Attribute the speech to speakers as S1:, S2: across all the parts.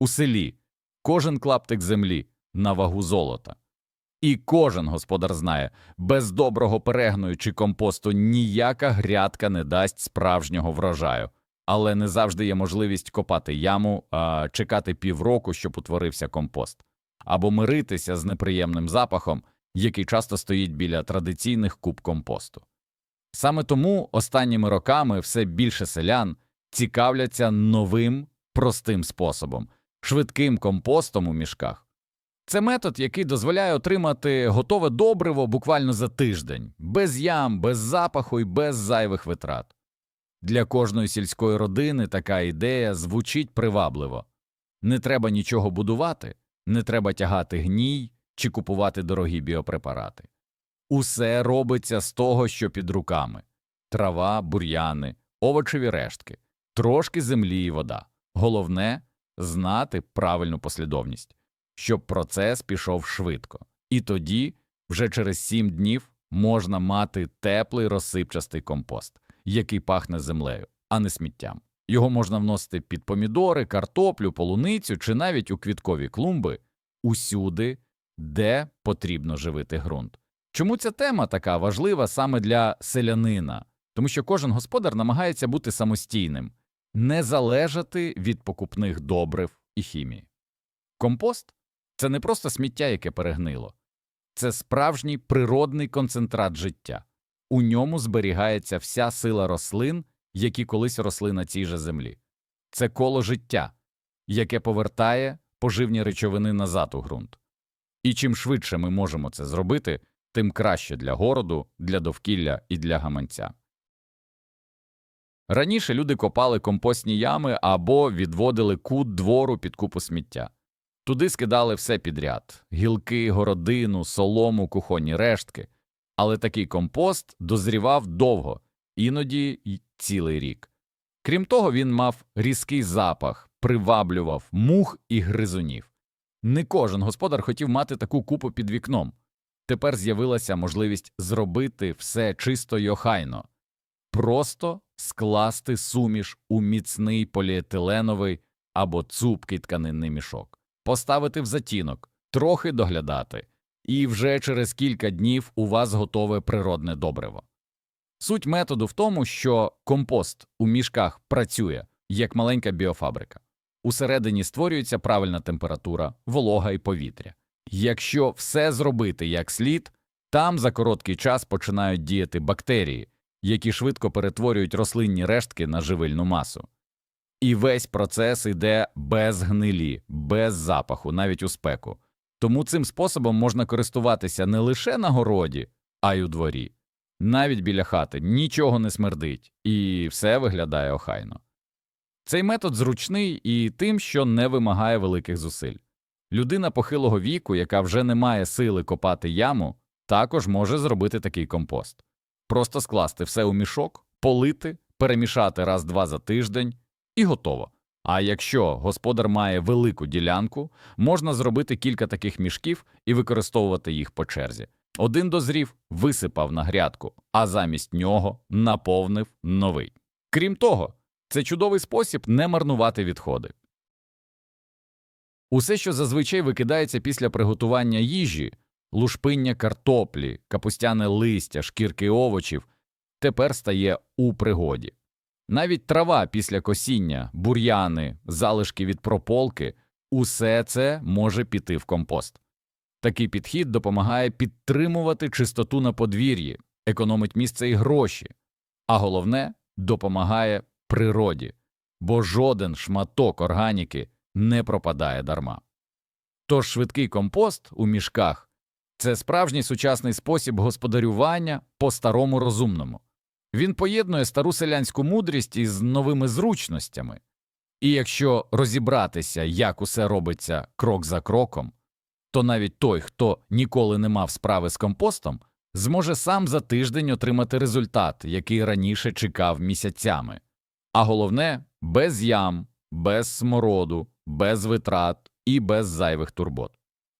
S1: У селі кожен клаптик землі на вагу золота. І кожен господар знає, без доброго перегною чи компосту ніяка грядка не дасть справжнього врожаю. Але не завжди є можливість копати яму, а чекати півроку, щоб утворився компост, або миритися з неприємним запахом, який часто стоїть біля традиційних куб компосту. Саме тому останніми роками все більше селян цікавляться новим простим способом швидким компостом у мішках. Це метод, який дозволяє отримати готове добриво буквально за тиждень, без ям, без запаху і без зайвих витрат. Для кожної сільської родини така ідея звучить привабливо. Не треба нічого будувати, не треба тягати гній чи купувати дорогі біопрепарати. Усе робиться з того, що під руками трава, бур'яни, овочеві рештки, трошки землі і вода. Головне знати правильну послідовність, щоб процес пішов швидко. І тоді, вже через сім днів, можна мати теплий розсипчастий компост, який пахне землею, а не сміттям. Його можна вносити під помідори, картоплю, полуницю чи навіть у квіткові клумби усюди, де потрібно живити ґрунт. Чому ця тема така важлива саме для селянина? Тому що кожен господар намагається бути самостійним, не залежати від покупних добрив і хімії. Компост це не просто сміття, яке перегнило, це справжній природний концентрат життя. У ньому зберігається вся сила рослин, які колись росли на цій же землі. Це коло життя, яке повертає поживні речовини назад у ґрунт. І чим швидше ми можемо це зробити, тим краще для городу, для довкілля і для гаманця. Раніше люди копали компостні ями або відводили кут двору під купу сміття. Туди скидали все підряд гілки, городину, солому, кухонні рештки. Але такий компост дозрівав довго, іноді й цілий рік. Крім того, він мав різкий запах, приваблював мух і гризунів. Не кожен господар хотів мати таку купу під вікном. Тепер з'явилася можливість зробити все чисто й охайно, просто скласти суміш у міцний поліетиленовий або цупкий тканинний мішок, поставити в затінок, трохи доглядати, і вже через кілька днів у вас готове природне добриво. Суть методу в тому, що компост у мішках працює як маленька біофабрика. Усередині створюється правильна температура, волога і повітря. Якщо все зробити як слід, там за короткий час починають діяти бактерії, які швидко перетворюють рослинні рештки на живильну масу. І весь процес іде без гнилі, без запаху, навіть у спеку. Тому цим способом можна користуватися не лише на городі, а й у дворі. Навіть біля хати нічого не смердить, і все виглядає охайно. Цей метод зручний і тим, що не вимагає великих зусиль. Людина похилого віку, яка вже не має сили копати яму, також може зробити такий компост. Просто скласти все у мішок, полити, перемішати раз-два за тиждень і готово. А якщо господар має велику ділянку, можна зробити кілька таких мішків і використовувати їх по черзі. Один дозрів, висипав на грядку, а замість нього наповнив новий. Крім того, це чудовий спосіб не марнувати відходи. Усе, що зазвичай викидається після приготування їжі, лушпиння картоплі, капустяне листя, шкірки овочів, тепер стає у пригоді. Навіть трава після косіння, бур'яни, залишки від прополки усе це може піти в компост. Такий підхід допомагає підтримувати чистоту на подвір'ї, економить місце і гроші, а головне допомагає природі, бо жоден шматок органіки не пропадає дарма. Тож швидкий компост у мішках це справжній сучасний спосіб господарювання по старому розумному. Він поєднує стару селянську мудрість із новими зручностями. І якщо розібратися, як усе робиться крок за кроком, то навіть той, хто ніколи не мав справи з компостом, зможе сам за тиждень отримати результат, який раніше чекав місяцями. А головне без ям, без смороду, без витрат і без зайвих турбот.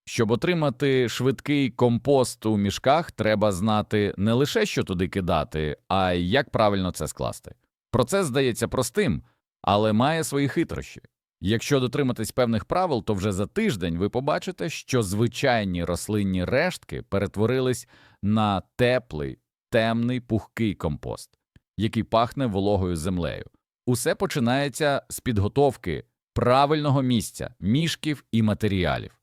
S1: Щоб отримати швидкий компост у мішках, треба знати не лише що туди кидати, а й як правильно це скласти. Процес здається простим, але має свої хитрощі. Якщо дотриматись певних правил, то вже за тиждень ви побачите, що звичайні рослинні рештки перетворились на теплий, темний, пухкий компост, який пахне вологою землею. Усе починається з підготовки правильного місця, мішків і матеріалів.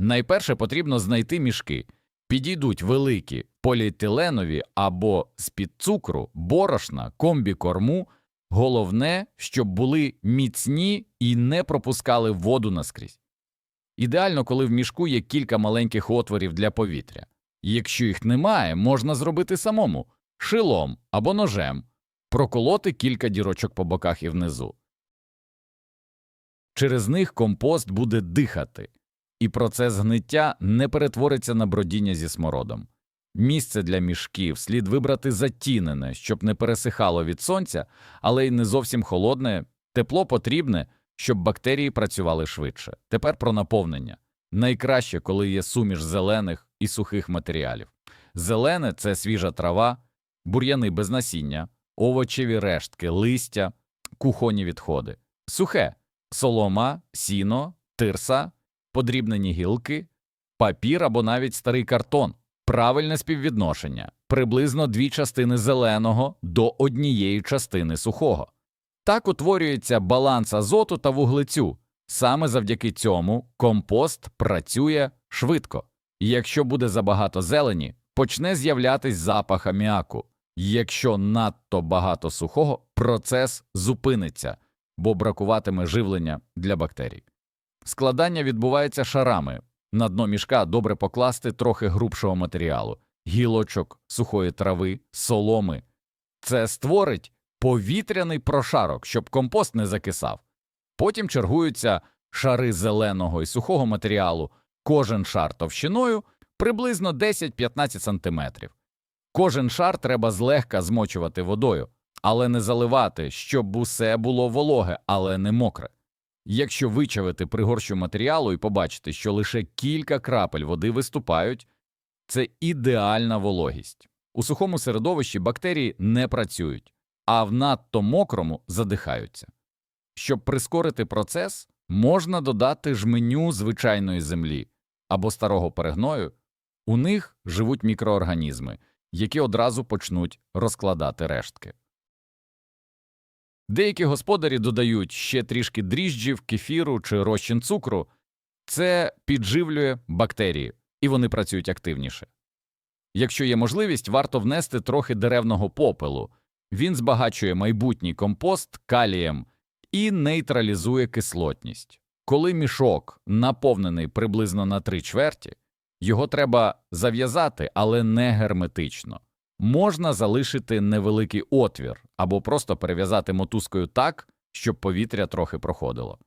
S1: Найперше потрібно знайти мішки. Підійдуть великі поліетиленові або з-під цукру, борошна, комбікорму. Головне, щоб були міцні і не пропускали воду наскрізь. Ідеально, коли в мішку є кілька маленьких отворів для повітря. Якщо їх немає, можна зробити самому шилом або ножем, проколоти кілька дірочок по боках і внизу. Через них компост буде дихати, і процес гниття не перетвориться на бродіння зі смородом. Місце для мішків слід вибрати затінене, щоб не пересихало від сонця, але й не зовсім холодне, тепло потрібне, щоб бактерії працювали швидше. Тепер про наповнення. Найкраще, коли є суміш зелених і сухих матеріалів. Зелене це свіжа трава, бур'яни без насіння, овочеві рештки, листя, кухонні відходи. Сухе солома, сіно, тирса, подрібнені гілки, папір або навіть старий картон. Правильне співвідношення приблизно дві частини зеленого до однієї частини сухого. Так утворюється баланс азоту та вуглецю. Саме завдяки цьому компост працює швидко. І Якщо буде забагато зелені, почне з'являтись запах аміаку. Якщо надто багато сухого, процес зупиниться, бо бракуватиме живлення для бактерій. Складання відбувається шарами. На дно мішка добре покласти трохи грубшого матеріалу, гілочок, сухої трави, соломи. Це створить повітряний прошарок, щоб компост не закисав. Потім чергуються шари зеленого і сухого матеріалу, кожен шар товщиною приблизно 10-15 см. Кожен шар треба злегка змочувати водою, але не заливати, щоб усе було вологе, але не мокре. Якщо вичавити пригорщу матеріалу і побачити, що лише кілька крапель води виступають, це ідеальна вологість. У сухому середовищі бактерії не працюють, а в надто мокрому задихаються. Щоб прискорити процес, можна додати жменю звичайної землі або старого перегною, у них живуть мікроорганізми, які одразу почнуть розкладати рештки. Деякі господарі додають ще трішки дріжджів, кефіру чи розчин цукру, це підживлює бактерії, і вони працюють активніше. Якщо є можливість, варто внести трохи деревного попелу, він збагачує майбутній компост калієм і нейтралізує кислотність. Коли мішок наповнений приблизно на три чверті, його треба зав'язати, але не герметично. Можна залишити невеликий отвір або просто перев'язати мотузкою так, щоб повітря трохи проходило.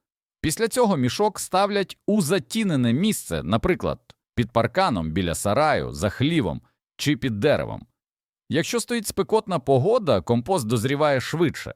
S1: Після цього мішок ставлять у затінене місце, наприклад, під парканом біля сараю, за хлівом чи під деревом. Якщо стоїть спекотна погода, компост дозріває швидше,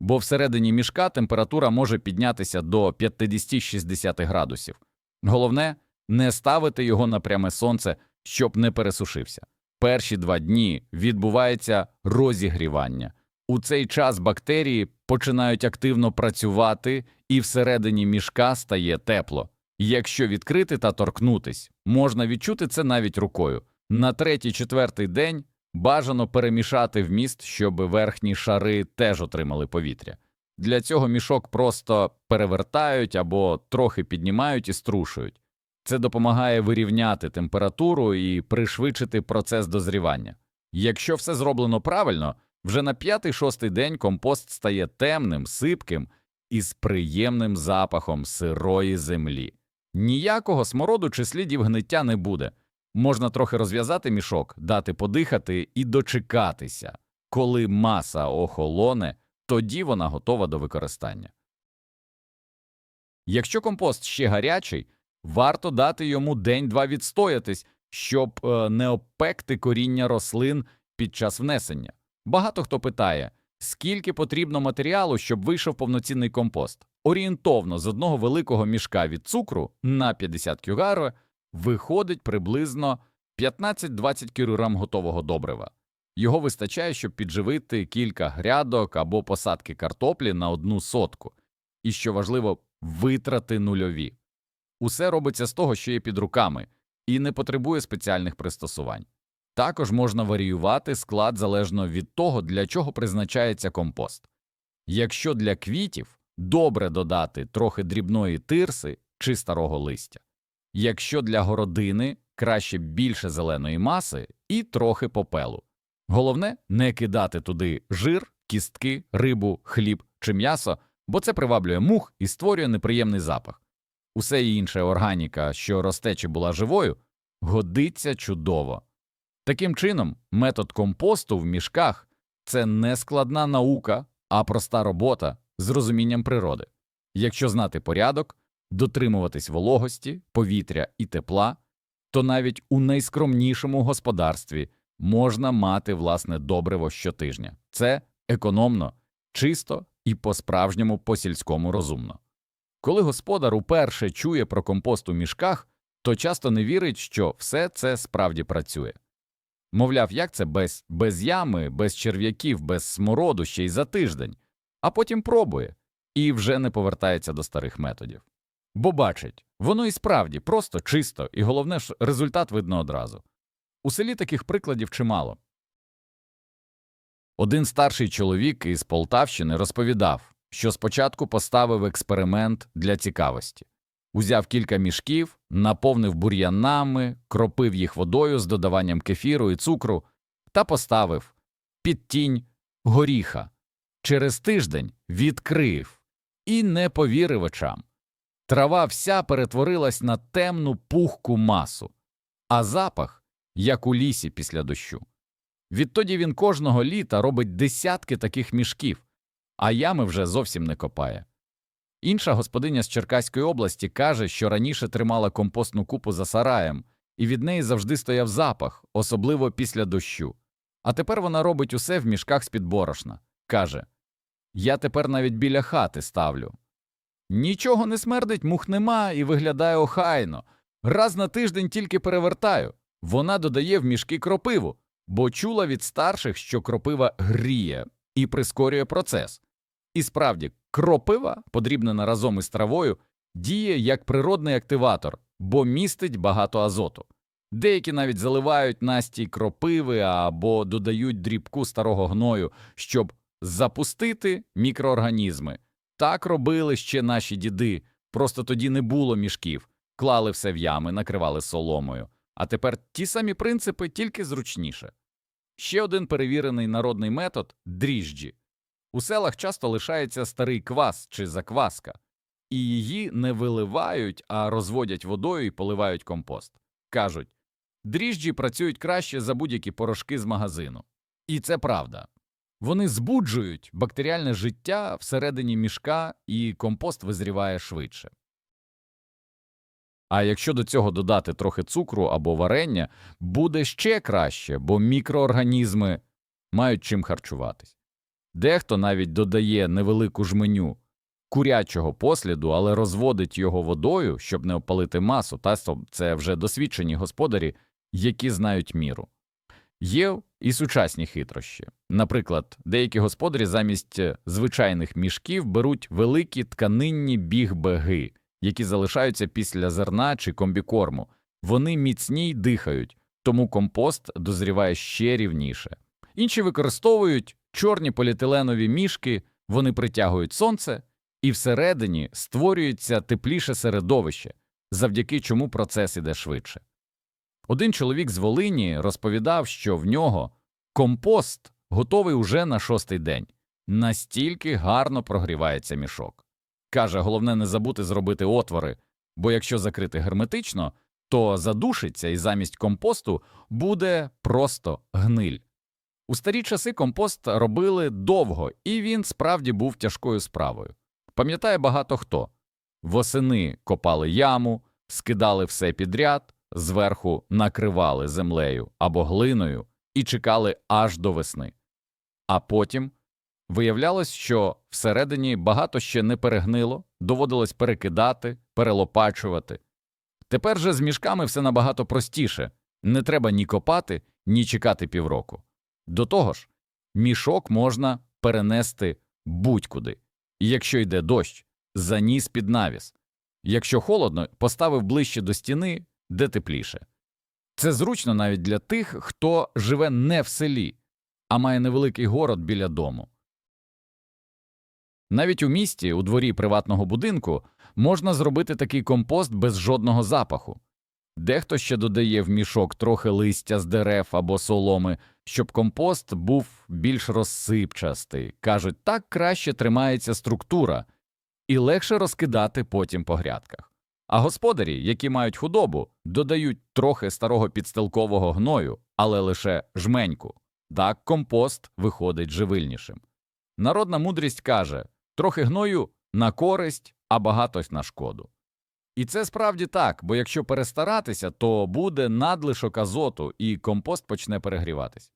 S1: бо всередині мішка температура може піднятися до 50-60 градусів. Головне не ставити його на пряме сонце, щоб не пересушився. Перші два дні відбувається розігрівання. У цей час бактерії починають активно працювати, і всередині мішка стає тепло. Якщо відкрити та торкнутись, можна відчути це навіть рукою. На третій-четвертий день бажано перемішати вміст, щоб верхні шари теж отримали повітря. Для цього мішок просто перевертають або трохи піднімають і струшують. Це допомагає вирівняти температуру і пришвидшити процес дозрівання. Якщо все зроблено правильно, вже на п'ятий-шостий день компост стає темним, сипким і з приємним запахом сирої землі. Ніякого смороду чи слідів гниття не буде. Можна трохи розв'язати мішок, дати подихати і дочекатися. Коли маса охолоне, тоді вона готова до використання. Якщо компост ще гарячий, варто дати йому день-два відстоятись, щоб е, не опекти коріння рослин під час внесення. Багато хто питає, скільки потрібно матеріалу, щоб вийшов повноцінний компост. Орієнтовно з одного великого мішка від цукру на 50 кг виходить приблизно 15-20 кг готового добрива. Його вистачає, щоб підживити кілька грядок або посадки картоплі на одну сотку. І що важливо, витрати нульові. Усе робиться з того, що є під руками, і не потребує спеціальних пристосувань. Також можна варіювати склад залежно від того, для чого призначається компост. Якщо для квітів добре додати трохи дрібної тирси чи старого листя. Якщо для городини краще більше зеленої маси і трохи попелу. Головне не кидати туди жир, кістки, рибу, хліб чи м'ясо, бо це приваблює мух і створює неприємний запах. Усе інше органіка, що росте чи була живою, годиться чудово. Таким чином, метод компосту в мішках це не складна наука, а проста робота з розумінням природи. Якщо знати порядок, дотримуватись вологості, повітря і тепла, то навіть у найскромнішому господарстві можна мати власне добриво щотижня. Це економно, чисто і по-справжньому по-сільському розумно. Коли господар уперше чує про компост у мішках, то часто не вірить, що все це справді працює. Мовляв, як це без, без ями, без черв'яків, без смороду ще й за тиждень, а потім пробує і вже не повертається до старих методів. Бо бачить, воно і справді просто чисто, і головне ж результат видно одразу. У селі таких прикладів чимало. Один старший чоловік із Полтавщини розповідав, що спочатку поставив експеримент для цікавості. Узяв кілька мішків, наповнив бур'янами, кропив їх водою з додаванням кефіру і цукру та поставив під тінь горіха. Через тиждень відкрив і не повірив очам. Трава вся перетворилась на темну пухку масу, а запах, як у лісі після дощу. Відтоді він кожного літа робить десятки таких мішків, а ями вже зовсім не копає. Інша господиня з Черкаської області каже, що раніше тримала компостну купу за сараєм, і від неї завжди стояв запах, особливо після дощу. А тепер вона робить усе в мішках з-під борошна. Каже Я тепер навіть біля хати ставлю. Нічого не смердить, мух нема і виглядає охайно. Раз на тиждень тільки перевертаю. Вона додає в мішки кропиву, бо чула від старших, що кропива гріє і прискорює процес. І справді, кропива, подрібнена разом із травою, діє як природний активатор, бо містить багато азоту. Деякі навіть заливають настій кропиви або додають дрібку старого гною, щоб запустити мікроорганізми. Так робили ще наші діди, просто тоді не було мішків, клали все в ями, накривали соломою. А тепер ті самі принципи, тільки зручніше. Ще один перевірений народний метод дріжджі. У селах часто лишається старий квас чи закваска, і її не виливають, а розводять водою і поливають компост. Кажуть, дріжджі працюють краще за будь-які порошки з магазину. І це правда. Вони збуджують бактеріальне життя всередині мішка, і компост визріває швидше. А якщо до цього додати трохи цукру або варення, буде ще краще, бо мікроорганізми мають чим харчуватись. Дехто навіть додає невелику жменю курячого посліду, але розводить його водою, щоб не опалити масу, та це вже досвідчені господарі, які знають міру. Є і сучасні хитрощі. Наприклад, деякі господарі замість звичайних мішків беруть великі тканинні біг-беги, які залишаються після зерна чи комбікорму. Вони міцні й дихають, тому компост дозріває ще рівніше. Інші використовують чорні поліетиленові мішки, вони притягують сонце, і всередині створюється тепліше середовище, завдяки чому процес іде швидше. Один чоловік з Волині розповідав, що в нього компост готовий уже на шостий день, настільки гарно прогрівається мішок. Каже, головне не забути зробити отвори, бо якщо закрити герметично, то задушиться і замість компосту буде просто гниль. У старі часи компост робили довго, і він справді був тяжкою справою. Пам'ятає багато хто восени копали яму, скидали все підряд, зверху накривали землею або глиною і чекали аж до весни. А потім виявлялось, що всередині багато ще не перегнило, доводилось перекидати, перелопачувати. Тепер же з мішками все набагато простіше не треба ні копати, ні чекати півроку. До того ж, мішок можна перенести будь-куди, якщо йде дощ, заніс під навіс. Якщо холодно, поставив ближче до стіни, де тепліше. Це зручно навіть для тих, хто живе не в селі, а має невеликий город біля дому. Навіть у місті, у дворі приватного будинку, можна зробити такий компост без жодного запаху. Дехто ще додає в мішок трохи листя з дерев або соломи, щоб компост був більш розсипчастий. Кажуть, так краще тримається структура і легше розкидати потім по грядках. А господарі, які мають худобу, додають трохи старого підстилкового гною, але лише жменьку. Так компост виходить живильнішим. Народна мудрість каже трохи гною на користь, а багато на шкоду. І це справді так, бо якщо перестаратися, то буде надлишок азоту і компост почне перегріватись.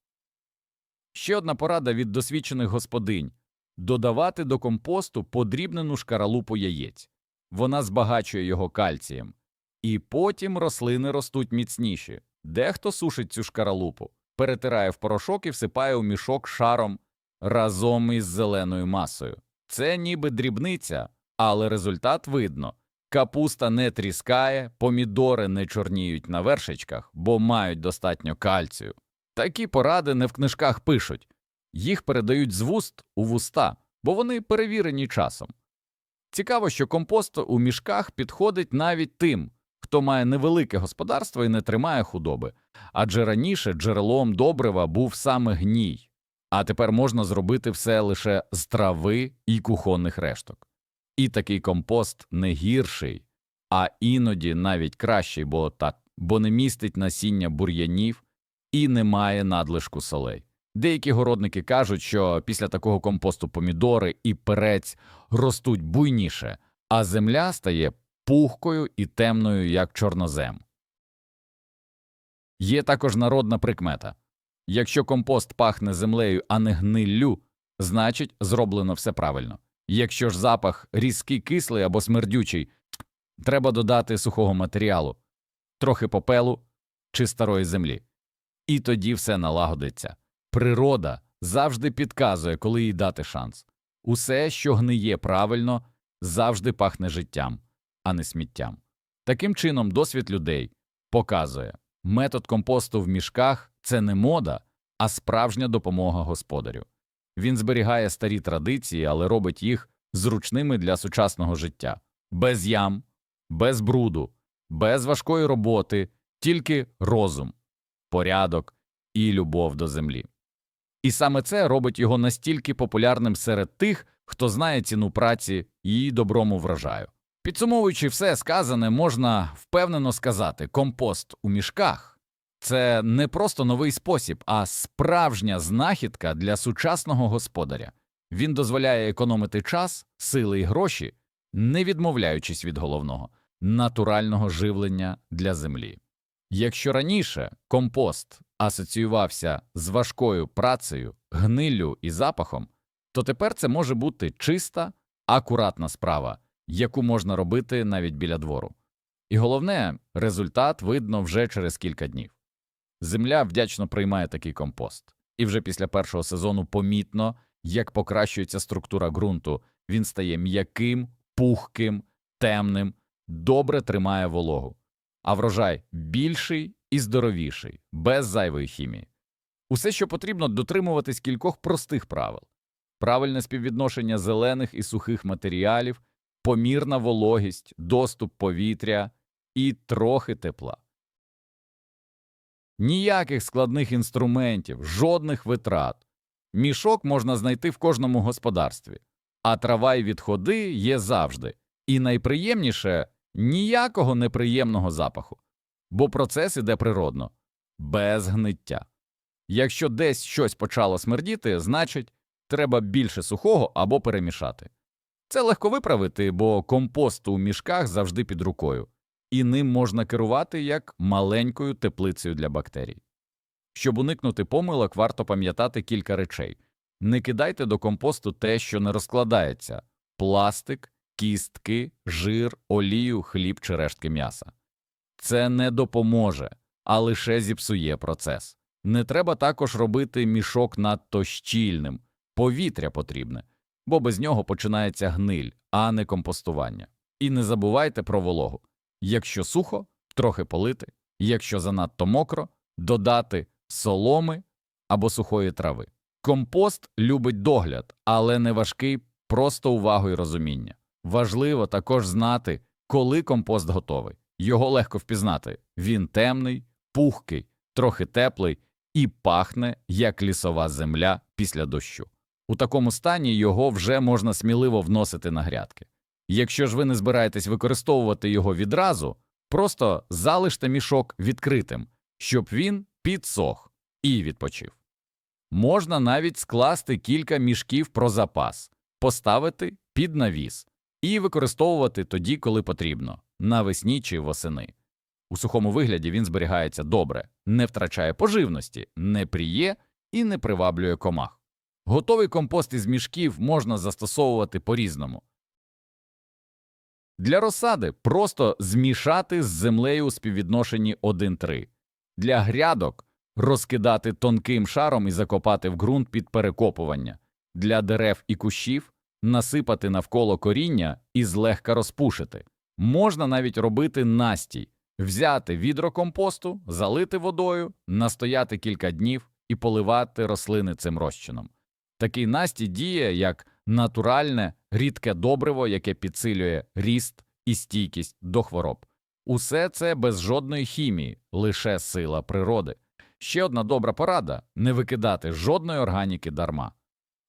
S1: Ще одна порада від досвідчених господинь додавати до компосту подрібнену шкаралупу яєць. Вона збагачує його кальцієм. І потім рослини ростуть міцніші. Дехто сушить цю шкаралупу, перетирає в порошок і всипає у мішок шаром разом із зеленою масою. Це ніби дрібниця, але результат видно. Капуста не тріскає, помідори не чорніють на вершечках, бо мають достатньо кальцію. Такі поради не в книжках пишуть, їх передають з вуст у вуста, бо вони перевірені часом. Цікаво, що компост у мішках підходить навіть тим, хто має невелике господарство і не тримає худоби, адже раніше джерелом добрива був саме гній, а тепер можна зробити все лише з трави і кухонних решток. І такий компост не гірший, а іноді навіть кращий, бо так, бо не містить насіння бур'янів і не має надлишку солей. Деякі городники кажуть, що після такого компосту помідори і перець ростуть буйніше, а земля стає пухкою і темною, як чорнозем. Є також народна прикмета якщо компост пахне землею, а не гниллю, значить зроблено все правильно. Якщо ж запах різкий кислий або смердючий, треба додати сухого матеріалу, трохи попелу чи старої землі. І тоді все налагодиться. Природа завжди підказує, коли їй дати шанс. Усе, що гниє правильно, завжди пахне життям, а не сміттям. Таким чином, досвід людей показує, метод компосту в мішках це не мода, а справжня допомога господарю. Він зберігає старі традиції, але робить їх зручними для сучасного життя, без ям, без бруду, без важкої роботи, тільки розум, порядок і любов до землі. І саме це робить його настільки популярним серед тих, хто знає ціну праці і доброму врожаю. Підсумовуючи все сказане, можна впевнено сказати, компост у мішках це не просто новий спосіб, а справжня знахідка для сучасного господаря. Він дозволяє економити час, сили і гроші, не відмовляючись від головного натурального живлення для землі. Якщо раніше компост асоціювався з важкою працею, гниллю і запахом, то тепер це може бути чиста, акуратна справа, яку можна робити навіть біля двору. І головне, результат видно вже через кілька днів. Земля вдячно приймає такий компост, і вже після першого сезону помітно, як покращується структура ґрунту, він стає м'яким, пухким, темним, добре тримає вологу, а врожай більший і здоровіший, без зайвої хімії. Усе, що потрібно, дотримуватись кількох простих правил правильне співвідношення зелених і сухих матеріалів, помірна вологість, доступ повітря і трохи тепла. Ніяких складних інструментів, жодних витрат. Мішок можна знайти в кожному господарстві, а трава й відходи є завжди, і найприємніше ніякого неприємного запаху, бо процес іде природно, без гниття. Якщо десь щось почало смердіти, значить треба більше сухого або перемішати. Це легко виправити, бо компост у мішках завжди під рукою і ним можна керувати як маленькою теплицею для бактерій. Щоб уникнути помилок, варто пам'ятати кілька речей не кидайте до компосту те, що не розкладається пластик, кістки, жир, олію, хліб чи рештки м'яса. Це не допоможе, а лише зіпсує процес. Не треба також робити мішок надто щільним, повітря потрібне. бо без нього починається гниль, а не компостування. І не забувайте про вологу. Якщо сухо, трохи полити, якщо занадто мокро, додати соломи або сухої трави. Компост любить догляд, але не важкий, просто увагу і розуміння. Важливо також знати, коли компост готовий. Його легко впізнати. Він темний, пухкий, трохи теплий і пахне, як лісова земля після дощу. У такому стані його вже можна сміливо вносити на грядки. Якщо ж ви не збираєтесь використовувати його відразу, просто залиште мішок відкритим, щоб він підсох і відпочив. Можна навіть скласти кілька мішків про запас, поставити під навіс і використовувати тоді, коли потрібно, навесні чи восени. У сухому вигляді він зберігається добре, не втрачає поживності, не пріє і не приваблює комах. Готовий компост із мішків можна застосовувати по-різному. Для розсади просто змішати з землею у співвідношенні 1-3. Для грядок розкидати тонким шаром і закопати в ґрунт під перекопування. Для дерев і кущів насипати навколо коріння і злегка розпушити. Можна навіть робити настій, взяти відро компосту, залити водою, настояти кілька днів і поливати рослини цим розчином. Такий настій діє як натуральне рідке добриво, яке підсилює ріст і стійкість до хвороб. Усе це без жодної хімії, лише сила природи. Ще одна добра порада не викидати жодної органіки дарма.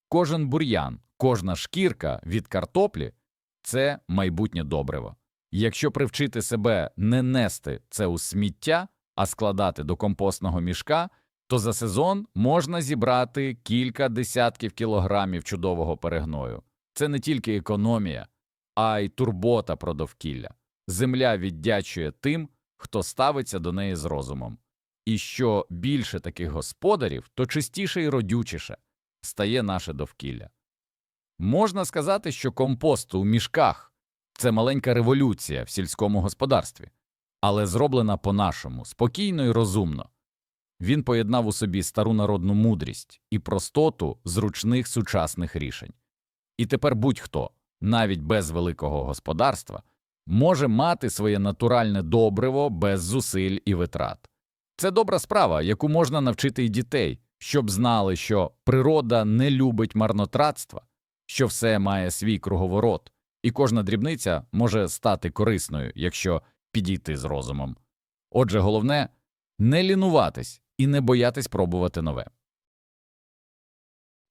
S1: Кожен бур'ян, кожна шкірка від картоплі це майбутнє добриво. Якщо привчити себе не нести це у сміття, а складати до компостного мішка, то за сезон можна зібрати кілька десятків кілограмів чудового перегною. Це не тільки економія, а й турбота про довкілля. Земля віддячує тим, хто ставиться до неї з розумом. І що більше таких господарів, то чистіше і родючіше стає наше довкілля. Можна сказати, що компост у мішках це маленька революція в сільському господарстві, але зроблена по-нашому, спокійно і розумно. Він поєднав у собі стару народну мудрість і простоту зручних сучасних рішень. І тепер будь-хто, навіть без великого господарства, може мати своє натуральне добриво без зусиль і витрат. Це добра справа, яку можна навчити і дітей, щоб знали, що природа не любить марнотратства, що все має свій круговорот, і кожна дрібниця може стати корисною, якщо підійти з розумом. Отже, головне не лінуватись і не боятись пробувати нове.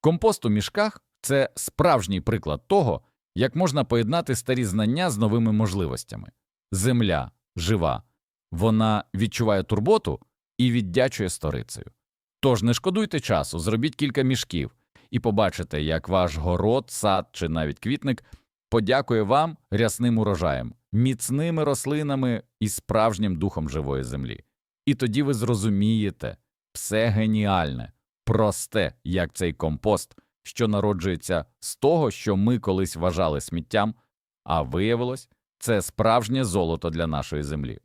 S1: Компост у мішках це справжній приклад того, як можна поєднати старі знання з новими можливостями. Земля жива, вона відчуває турботу і віддячує сторицею. Тож не шкодуйте часу, зробіть кілька мішків і побачите, як ваш город, сад чи навіть квітник подякує вам рясним урожаєм, міцними рослинами і справжнім духом живої землі. І тоді ви зрозумієте все геніальне, просте, як цей компост, що народжується з того, що ми колись вважали сміттям, а виявилось, це справжнє золото для нашої землі.